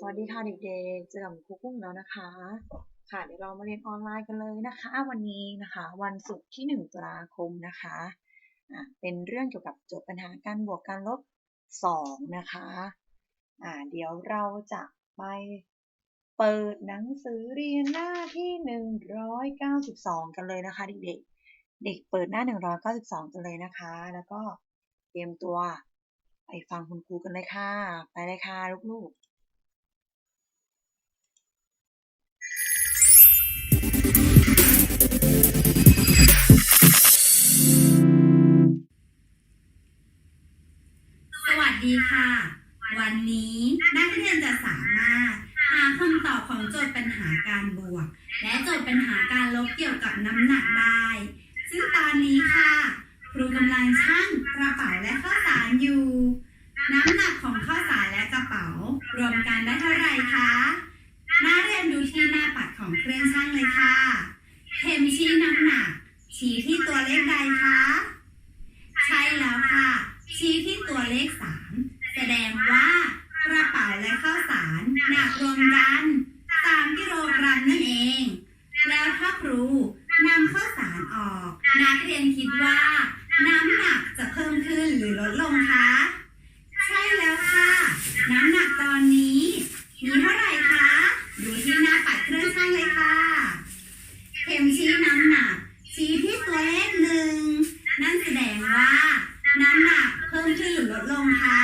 สวัสดีค่ะเด็กๆ เจอกับครูกุ้งแล้วนะคะ ค่ะ เดี๋ยวเรามาเรียนออนไลน์กันเลยนะคะ วันนี้นะคะ วันศุกร์ที่ 1ตุลาคมนะคะะเป็นเรื่องเกี่ยวกับโจทย์ปัญหาการบวกการลบ 2 นะคะะเดี๋ยวเราจะไปเปิดหนังสือเรียนหน้าที่ 192 กันเลยนะคะ เด็กๆ เด็กเปิดหน้า 192 กันเลยนะคะ แล้วก็เตรียมตัวไปฟังคุณครูกันเลยค่ะ ไปเลยค่ะลูกๆ ดีค่ะ วันนี้นักเรียนจะสามารถหาคำตอบของโจทย์ปัญหาการบวก และโจทย์ปัญหาการลบเกี่ยวกับน้ำหนักได้ ซึ่งตอนนี้ค่ะ ครูกำลังชั่งกระเป๋าและข้าวสารอยู่ น้ำหนักของข้าวสารและกระเป๋า รวมกันได้เท่าไหร่คะน่าเรียนดูที่หน้าปัดของเครื่องชั่งเลยค่ะเข็มชี้น้ำหนัก ชี้ที่ตัวเลขใดคะ ใช่แล้วค่ะ ชี้ที่ตัวเลข 3 แสดงว่ากระเป๋าและข้าวสารหนักรวมกัน 3 กิโลกรัมนั่นเอง แล้วถ้าครูนำข้าวสารออก นักเรียนคิดว่า น้ำหนักจะเพิ่มขึ้นหรือลดลงคะ ใช่แล้วค่ะ น้ำหนักตอนนี้ มีเท่าไหร่คะ ดูที่หน้าปัดเครื่องชั่งเลยค่ะ เข็มชี้น้ำหนัก ชี้ที่ตัวเลขหนึ่ง นั่นแสดงว่า น้ำหนักเพิ่มขึ้นหรือลดลงคะ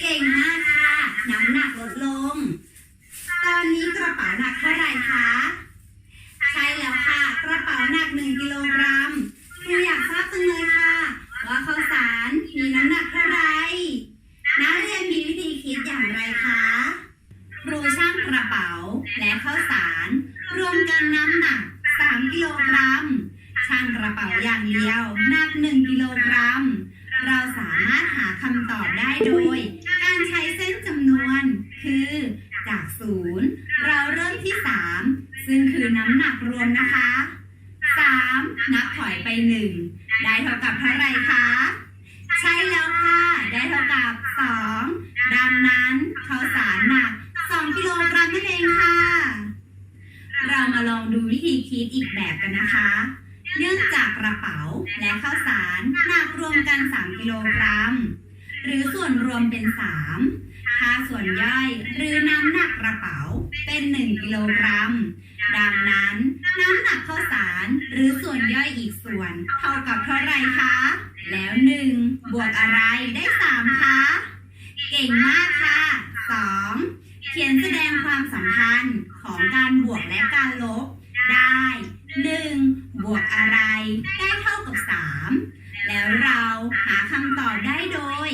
เก่งมากค่ะ น้ำหนักลดลง ตอนนี้กระเป๋าหนักเท่าไหร่คะ ใช่แล้วค่ะ กระเป๋าหนักหนึ่งกิโลกรัมครูอยากทราบจังเลยค่ะ ว่าข้าวสารมีน้ำหนักเท่าไหร่นักเรียนมีวิธีคิด อย่างไรคะครูช่างกระเป๋าและข้าวสาร รวมกันน้ำหนัก 3 กิโลกรัม ช่างกระเป๋าอย่างเดียวหนัก 1 กิโลกรัม เราสามารถหาคำตอบได้โดย การใช้เส้นจำนวน คือจากศูนย์เราเริ่มที่ 3 ซึ่งคือน้ำหนักรวมนะคะ 3 นับถอยไป 1 ได้เท่ากับเท่าไรคะ ดังนั้นข้าวสารหนัก 2 กิโลกรัมนั่นเองค่ะ เรามาลองดูวิธีคิดอีกแบบกันนะคะ เนื่องจากกระเป๋าและข้าวสารหนักรวมกัน 3 กิโลกรัม หรือส่วนรวมเป็น 3 ค่าส่วนย่อยหรือน้ำหนักกระเป๋าเป็น 1 กิโลกรัม ดังนั้นน้ำหนักข้าวสารหรือส่วนย่อยอีกส่วน เท่ากับเท่าไรคะ แล้ว 1 บวกอะไรได้ 3 คะ เก่งมากค่ะ 2. เขียนแสดงความสัมพันธ์ของการบวกและการลบ ได้ 1. บวกอะไร ได้เท่ากับ 3 แล้วเราหาคำตอบได้โดย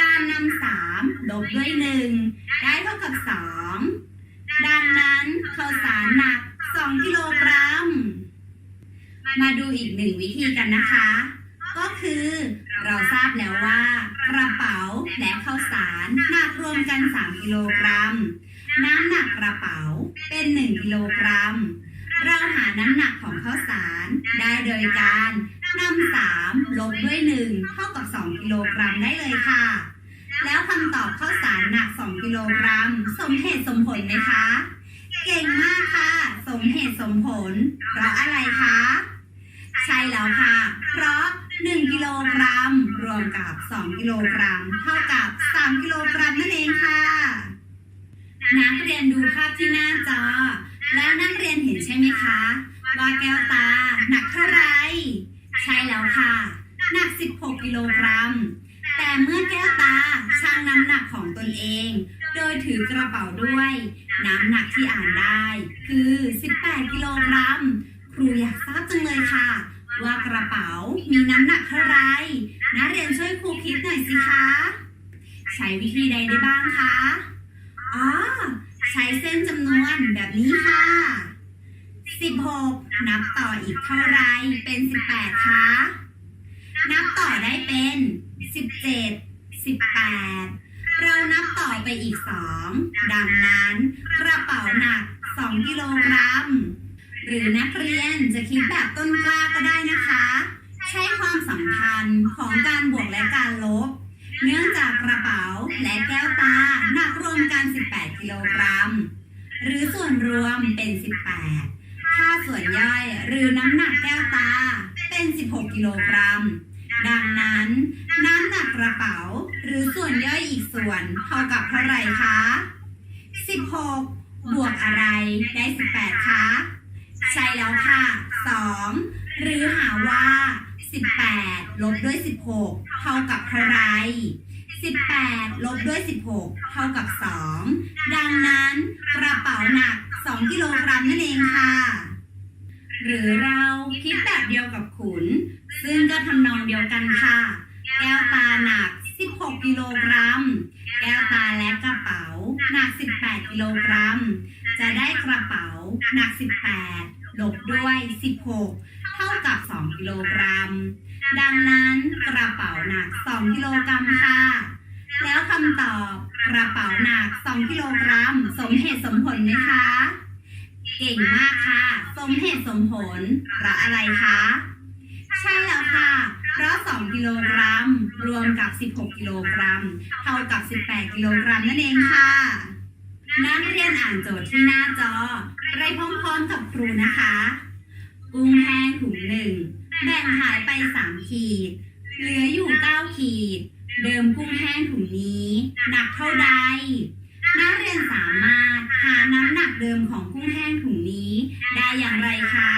การนำ3ลบด้วย 1 ได้เท่ากับ 2 ดังนั้นข้าวสารหนัก 2 กิโลกรัม มาดูอีกหนึ่งวิธีกันนะคะ ก็คือเราทราบแล้วว่า กระเป๋าและข้าวสารหนักรวมกัน 3 กิโลกรัม น้ำหนักกระเป๋าเป็น 1 กิโลกรัม เราหาน้ำหนักของข้าวสารได้โดยการนำ3ลบด้วย 1 เท่ากับ 2 กิโลกรัมได้เลยค่ะ แล้วคำตอบข้าวสารหนัก 2 กิโลกรัม สมเหตุสมผลไหมคะ เก่งมากค่ะ สมเหตุสมผล เพราะอะไรคะ ใช่แล้วค่ะ เพราะ 1 กิโลกรัม รวมกับ 2 กิโลกรัม เท่ากับ 3 กิโลกรัมนั่นเองค่ะ นักเรียนดูภาพที่หน้าจอ แล้วนักเรียนเห็นใช่ไหมคะ ว่าแก้วตาหนักเท่าไหร่ใช่แล้วค่ะ หนัก 16 กิโลกรัม แต่เมื่อแก้วตาชั่งน้ำหนักของตนเอง โดยถือกระเป๋าด้วย น้ำหนักที่อ่านได้ คือ 18 กิโลกรัม ครูอยากทราบจังเลยค่ะ ว่ากระเป๋ามีน้ำหนักเท่าไรนักเรียนช่วยครูคิดหน่อยสิคะ ใช้วิธีใดได้บ้างคะอ๋อใช้เส้นจำนวนแบบนี้ค่ะ16 นับต่ออีกเท่าไรเป็น 18 คะ นับต่อได้เป็น 17 18 เรานับต่อไปอีก 2 ดังนั้น กระเป๋าหนัก 2 กิโลกรัม หรือนักเรียนจะคิดแบบต้นกล้าก็ได้นะคะ ใช้ความสัมพันธ์ของการบวกและการลบ เนื่องจากกระเป๋าและแก้วตาหนักรวมกัน 18กิกิโลกรัม หรือส่วนรวมเป็น 18 ถ้าส่วนย่อยหรือน้ำหนักแก้วตาเป็น 16 กิโลกรัม ดังนั้น น้ำหนักกระเป๋า หรือส่วนย่อยอีกส่วนเท่ากับเท่าไหร่คะ 16 บวกอะไรได้ 18 คะ ใช่แล้วค่ะ 2 หรือหาว่า 18 ลบด้วย 16 เท่ากับเท่าไร 18 ลบด้วย 16 เท่ากับ 2 ดังนั้นกระเป๋าหนัก 2 กิโลกรัมนั่นเองค่ะ หรือเราคิดแบบเดียวกับขุน ซึ่งก็ทำนองเดียวกันค่ะ แก้วตาหนัก 16 กิโลกรัม แก้วตาและกระเป๋าหนัก 18 กิโลกรัม จะได้กระเป๋าหนัก 18 ลบด้วย 16 เท่ากับ 2 กิโลกรัม ดังนั้นกระเป๋าหนัก 2 กิโลกรัมค่ะ แล้วคำตอบกระเป๋าหนัก 2 กิโลกรัม สมเหตุสมผลไหมคะ เก่งมากค่ะ สมเหตุสมผลเพราะอะไรคะ ใช่แล้วค่ะเพราะ 2 กิโลกรัม รวมกับ 16 กิโลกรัม เท่ากับ 18 กิโลกรัมนั่นเองค่ะ นักเรียนอ่านโจทย์ที่หน้าจอ ไปพร้อมๆกับครูนะคะ กุ้งแห้งถุงหนึ่งแบ่งหายไป3ขีด เหลืออยู่9ขีด เดิมกุ้งแห้งถุงนี้หนักเท่าใด นักเรียนสามารถหาน้ำหนักเดิมของกุ้งแห้งถุงนี้ ได้อย่างไรคะ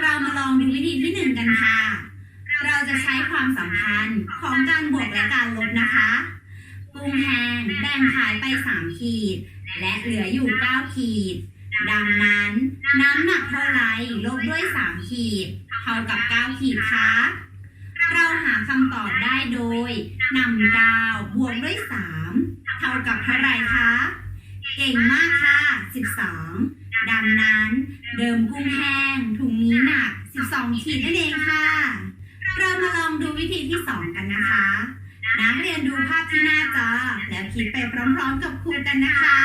เรามาลองดูวิธีที่หนึ่งกันค่ะ เราจะใช้ความสัมพันธ์ของการบวกและการลบนะคะ กุ้งแห้งแบ่งขายไป 3 ขีด และเหลืออยู่ 9 ขีด ดังนั้น น้ำหนักเท่าไรลบด้วย 3 ขีด เท่ากับ 9 ขีดคะเราหาคำตอบได้โดยนำ9บวกด้วย 3 เท่ากับเท่าไรคะ เก่งมากค่ะ 12 ดังนั้นเดิมกุ้งแห้งถุงนี้หนัก 12 ขีดนั่นเองค่ะ เรามาลองดูวิธีที่ 2 กันนะคะ นักเรียนดูภาพที่หน้าจอแล้วคิดไปพร้อมๆกับครูกันนะคะ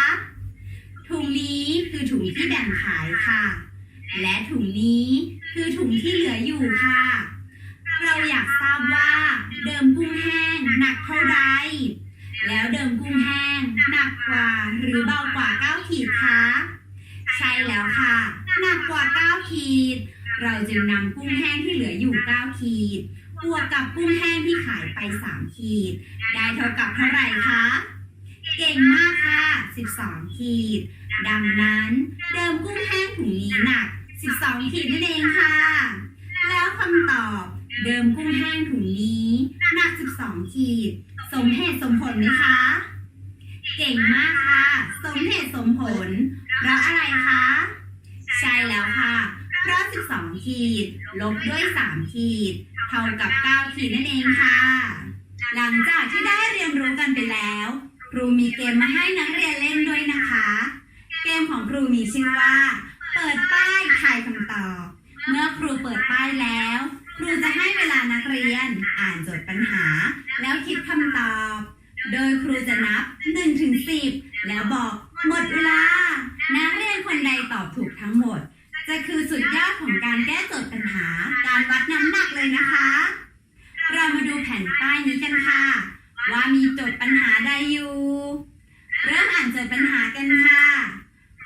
ถุงนี้คือถุงที่แบ่งขายค่ะ และถุงนี้คือถุงที่เหลืออยู่ค่ะ เราอยากทราบว่าเดิมกุ้งแห้งหนักเท่าใดแล้วเดิมกุ้งแห้งหนักกว่าหรือเบากว่า 9 ขีดคะใช่แล้วค่ะ หนักกว่า 9 ขีด เราจึงนำกุ้งแห้งที่เหลืออยู่ 9 ขีด บวกกับกุ้งแห้งที่ขายไป 3 ขีด ได้เท่ากับเท่าไหร่คะ เก่งมากค่ะ 12 ขีด ดังนั้นเดิมกุ้งแห้งถุงนี้หนัก 12 ขีดนั่นเองค่ะ แล้วคำตอบเดิมกุ้งแห้งถุงนี้หนัก 12 ขีด สมเหตุสมผลไหมคะ เก่งมากค่ะ สมเหตุสมผล เพราะอะไรคะ ใช่แล้วค่ะ เพราะ 12 ขีด ลบด้วย 3 ขีด เท่ากับ 9 ขีดนั่นเองค่ะ หลังจากที่ได้เรียนรู้กันไปแล้ว ครูมีเกมมาให้นักเรียนเล่นด้วยนะคะ เกมของครูมีชื่อว่า เปิดป้ายทายคำตอบ เมื่อครูเปิดป้ายแล้ว ครูจะให้เวลานักเรียนอ่านโจทย์ปัญหา แล้วคิดคำตอบ โดยครูจะนับ1ถึง10 แล้วบอกหมดเวลา นักเรียนคนใดตอบถูกทั้งหมด จะคือสุดยอดของการแก้โจทย์ปัญหา การวัดน้ำหนักเลยนะคะ เรามาดูแผ่นป้ายนี้กันค่ะ ว่ามีโจทย์ปัญหาใดอยู่ เริ่มอ่านโจทย์ปัญหากันค่ะ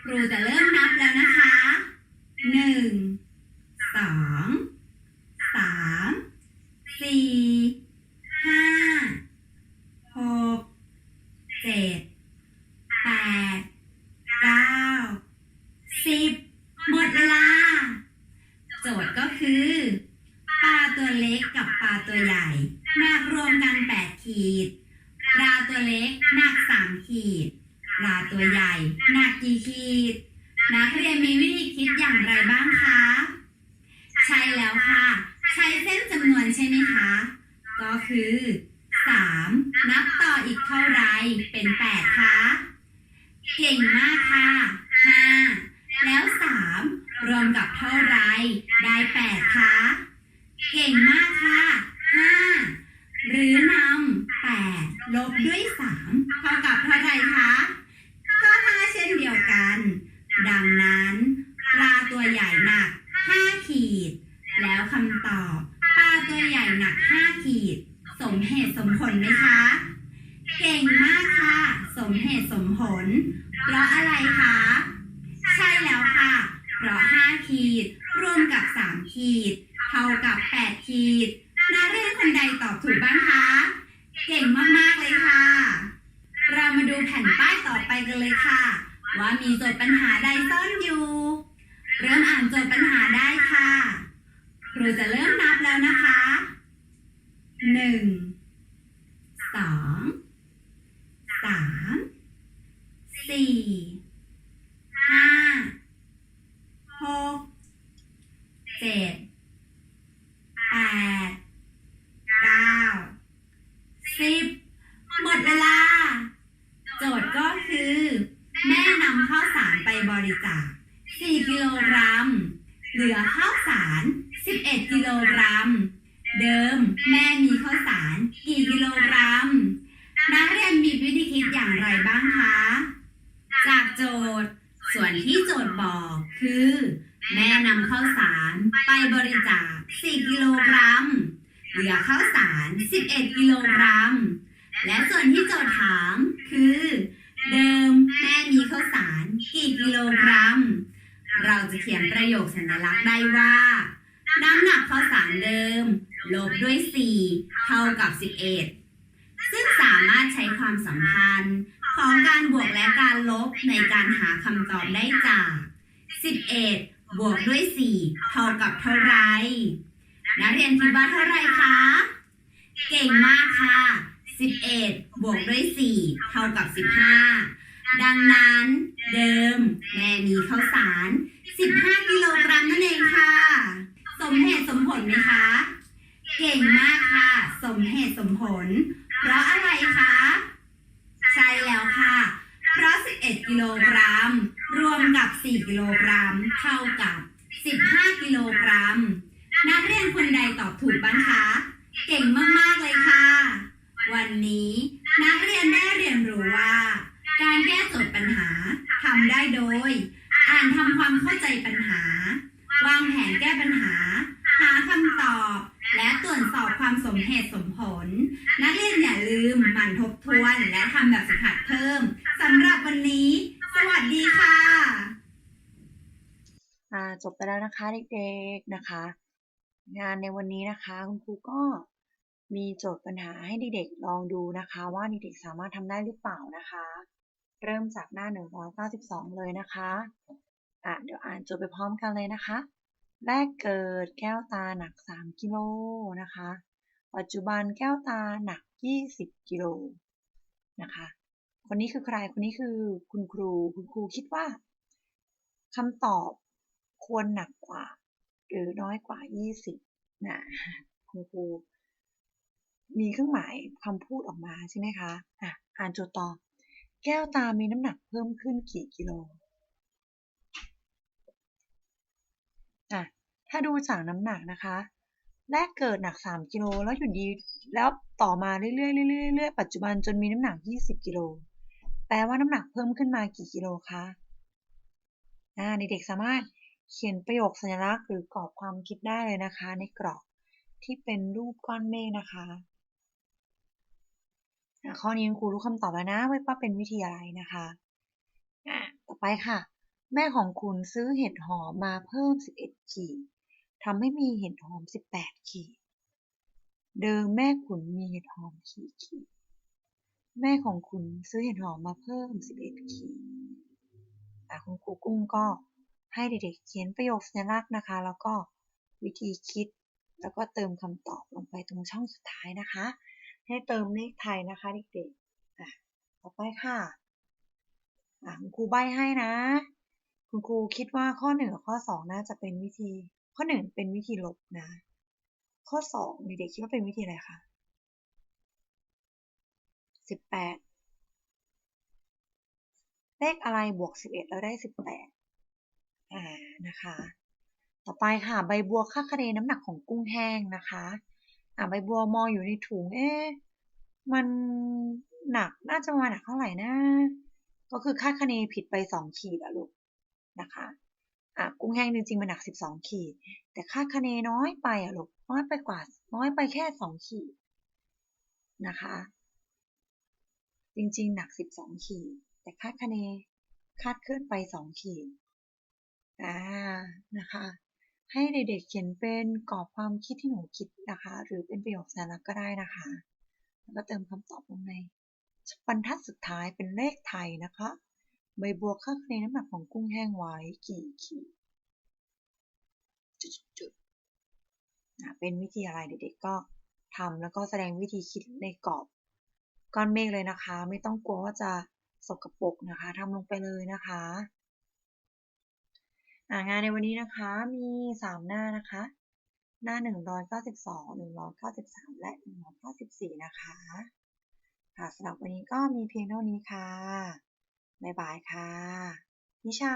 ครูจะเริ่มนับแล้วนะคะหนึ่งสองสามสี่ห้าหกเจ็ดแปดเก้าสิบหมดเวลา โจทย์ก็คือ ปลาตัวเล็กกับปลาตัวใหญ่หนักรวมกัน 8 ขีด ปลาตัวเล็กหนัก 3 ขีด ปลาตัวใหญ่หนักกี่ขีด นักเรียนมีวิธีคิดอย่างไรบ้างคะ ใช่แล้วค่ะ ใช้เส้นจำนวน ใช่ไหมคะ ก็คือ3นับต่ออีกเท่าไรเป็น8คะเก่งมากค่ะ5แล้ว3รวมกับเท่าไรได้8คะเก่งมากค่ะ5หรือนำ8ลบด้วย3เท่ากับเท่าไรคะก็5เช่นเดียวกัน ดังนั้นปลาตัวใหญ่หนัก5ขีด แล้วคำตอบ ตัวใหญ่หนัก 5 ขีด สมเหตุสมผลไหมคะ เก่งมากค่ะ สมเหตุสมผล เพราะอะไรคะ ใช่แล้วค่ะ เพราะ 5 ขีด รวมกับ 3 ขีด เท่ากับ 8 ขีดนักเรียนคนใดตอบถูกบ้างคะ เก่งมาก ๆ เลยค่ะ เรามาดูแผ่นป้ายต่อไปกันเลยค่ะ ว่ามีโจทย์ปัญหาใดซ่อนอยู่ เริ่มอ่านโจทย์ปัญหาได้ค่ะ ครูจะเริ่มนับแล้วนะคะ นึ่งสองสามสี่ห้าหกเจ็ดแปดเก้าสิบหมดเวลา โจทย์ก็คือ แม่นำข้าวสารไปบริจาค4กิโลกรัม เหลือข้าวสาร 11 กิโลกรัม เดิมแม่มีข้าวสาร กี่กิโลกรัม นักเรียนมีวิธีคิดอย่างไรบ้างคะ จากโจทย์ ส่วนที่โจทย์บอกคือ แม่นำข้าวสารไปบริจาค 4 กิโลกรัม เหลือข้าวสาร 11 กิโลกรัม และส่วนที่โจทย์ถามคือ เดิมแม่มีข้าวสาร กี่กิโลกรัม เราจะเขียนประโยคสัญลักษณ์ได้ว่า น้ำหนักข้าวสารเดิม ลบด้วย 4 เท่ากับ 11 ซึ่งสามารถใช้ความสัมพันธ์ของการบวกและการลบในการหาคำตอบได้จาก 11 บวกด้วย 4 เท่ากับเท่าไร นักเรียนคิดว่าเท่าไรคะ เก่งมากค่ะ 11 บวกด้วย 4 เท่ากับ 15 ดังนั้นเดิมแม่มีข้าวสาร 15 กิโลกรัมนั่นเองค่ะ มเหตุสมผลไหมคะ เก่งมากค่ะ สมเหตุสมผล เพราะอะไรคะ ใช่แล้วค่ะ เพราะ 11 กิโลกรัม รวมกับ 4 กิโลกรัม เท่ากับ 15 กิโลกรัม นักเรียนคนใดตอบถูกบ้างคะ เก่งมาก ๆ เลยค่ะ วันนี้นักเรียนได้เรียนรู้ว่า การแก้โจทย์ปัญหาทำได้โดย อ่านทำความเข้าใจปัญหา วางแผนแก้ปัญหา หาคำตอบ และตรวจสอบความสมเหตุสมผล นักเรียนอย่าลืมหมั่นทบทวนและทำแบบฝึกหัดเพิ่มสำหรับวันนี้ สวัสดีค่ะอ่าจบไปแล้วนะคะเด็กๆนะคะ งานในวันนี้นะคะคุณครูก็มีโจทย์ปัญหาให้เด็กๆลองดูนะคะ ว่าเด็กๆสามารถทำได้หรือเปล่านะคะ เริ่มจากหน้า 192 เลยนะคะ อะเดี๋ยวอ่านโจทย์ไปพร้อมกันเลยนะคะ แรกเกิดแก้วตาหนัก 3 กิโลนะคะ ปัจจุบันแก้วตาหนัก 20 กิโลนะคะ คนนี้คือใคร คนนี้คือคุณครู คุณครูคิดว่าคำตอบควรหนักกว่า หรือน้อยกว่า 20 นะ คุณครู มีเครื่องหมายคำพูดออกมาใช่ไหมคะ อะ อ่านโจทย์ต่อ แก้วตามีน้ำหนักเพิ่มขึ้นกี่กิโลอะ ถ้าดูจากน้ำหนักนะคะ แรกเกิดหนัก 3 กิโลแล้วอยู่ดีแล้วต่อมาเรื่อยๆเรื่อยๆเรื่อยๆปัจจุบันจนมีน้ำหนัก 20 กิโลแปลว่าน้ำหนักเพิ่มขึ้นมากี่กิโลคะอ่าเด็กๆสามารถเขียนประโยคสัญลักษณ์หรือกรอบความคิดได้เลยนะคะ ในกรอบที่เป็นรูปก้อนเมฆนะคะข้อนี้ครูรู้คำตอบแล้วนะว่าเป็นวิธีอะไรนะคะอะต่อไปค่ะ แม่ของคุณซื้อเห็ดหอมมาเพิ่ม 11 ขีด ทำให้มีเห็ดหอม 18 ขีด เดิมแม่ขุนมีเห็ดหอมกี่ขีด แม่ของคุณซื้อเห็ดหอมมาเพิ่ม 11 ขีดอ่คุณครูกุ้งก็ให้เด็กๆเขียนประโยคสัญลักษณ์นะคะ แล้วก็วิธีคิด แล้วก็เติมคำตอบลงไปตรงช่องสุดท้ายนะคะ ให้เติมเลขไทยนะคะเด็กๆ ต่อไปค่ะะคุณครูใบให้นะ คุณครูคิดว่าข้อหนึ่งกับข้อสองน่าจะเป็นวิธี ข้อหนึ่งเป็นวิธีลบนะ ข้อสองเด็กๆคิดว่าเป็นวิธีอะไรคะสิบแปดเลขอะไรบวกสิบเอ็ดแล้วได้สิบแปดอ่านะคะ ต่อไปค่ะใบบัวค่าคะเนน้ำหนักของกุ้งแห้งนะคะอ่าใบบัวมองอยู่ในถุงเอ๊ะมันหนักน่าจะมาหนักเท่าไหร่นะ ก็คือค่าคะเนผิดไปสองขีดอะลูก นะคะอะกุ้งแห้งจริงๆมันหนักสิบสองขีด แต่ค่าคะเนน้อยไปอะลูกน้อยไปกว่า น้อยไปแค่สองขีดนะคะ จริงๆ หนักสิบสองขีด แต่ค่าคะเนคาดเคลื่อนไปสองขีดอ่านะคะ ให้เด็กๆเขียนเป็นกรอบความคิดที่หนูคิดนะคะ หรือเป็นประโยคสัญลักษณ์ก็ได้นะคะ แล้วก็เติมคำตอบลงในบรรทัดสุดท้ายเป็นเลขไทยนะคะ ใบบัวค่าดคะเนน้ำหนักของกุ้งแห้งไว้กี่ขีดจุดๆๆอะเป็นวิธีอะไรเด็กๆก็ทำแล้วก็แสดงวิธีคิดในกรอบก้อนเมฆเลยนะคะ ไม่ต้องกลัวว่าจะสกปรกนะคะทำลงไปเลยนะคะางานในวันนี้นะคะมีสามหน้านะคะ หน้า 192 193 และ 194 นะคะค่ะสำหรับวันนี้ก็มีเพียงเท่านี้ค่ะ บ๊ายบายค่ะ นิชา